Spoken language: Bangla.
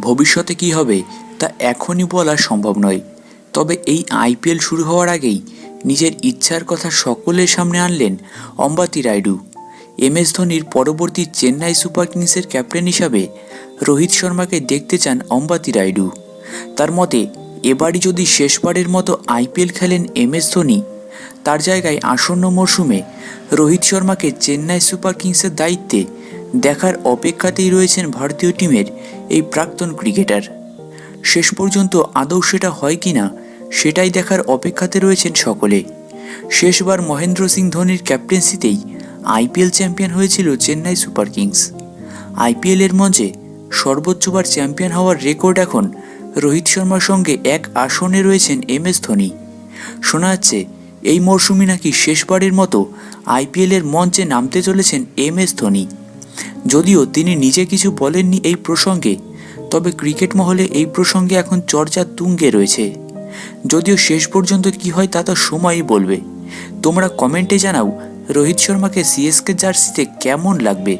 ভবিষ্যতে কি হবে, তা এখনই বলা সম্ভব নয়। তবে এই আইপিএল শুরু হওয়ার আগেই নিজের ইচ্ছার কথা সকলের সামনে আনলেন অম্বাতি রাইডু এম এস ধোনির পরবর্তী চেন্নাই সুপার কিংসের ক্যাপ্টেন হিসাবে রোহিত শর্মাকে দেখতে চান অম্বাতি রাইডু তার মতে, এবারই যদি শেষবারের মতো আইপিএল খেলেন এম এস ধোনি, তার জায়গায় আসন্ন মরশুমে রোহিত শর্মাকে চেন্নাই সুপার কিংসের দায়িত্বে দেখার অপেক্ষাতেই রয়েছেন ভারতীয় টিমের এই প্রাক্তন ক্রিকেটার। শেষ পর্যন্ত আদৌ সেটা হয় কি না সেটাই দেখার অপেক্ষাতে রয়েছেন সকলে। শেষবার মহেন্দ্র সিং ধোনির ক্যাপ্টেন্সিতেই আইপিএল চ্যাম্পিয়ন হয়েছিল চেন্নাই সুপার কিংস। আইপিএলের মঞ্চে সর্বোচ্চবার চ্যাম্পিয়ন হওয়ার রেকর্ড এখন রোহিত শর্মার সঙ্গে এক আসনে রয়েছেন এম এস ধোনি। শোনা যাচ্ছে, এই মরশুমে নাকি শেষবারের মতো আইপিএলের মঞ্চে নামতে চলেছেন এম এস ধোনি। যদিও তিনি নিজে কিছু বলেননি এই প্রসঙ্গে, তবে ক্রিকেট মহলে এই প্রসঙ্গে এখন চর্চা তুঙ্গে রয়েছে। যদিও শেষ পর্যন্ত কি হয় তা তো সময়ই বলবে। তোমরা কমেন্টে জানাও, রোহিত শর্মাকে সিএসকে জার্সিতে কেমন লাগবে?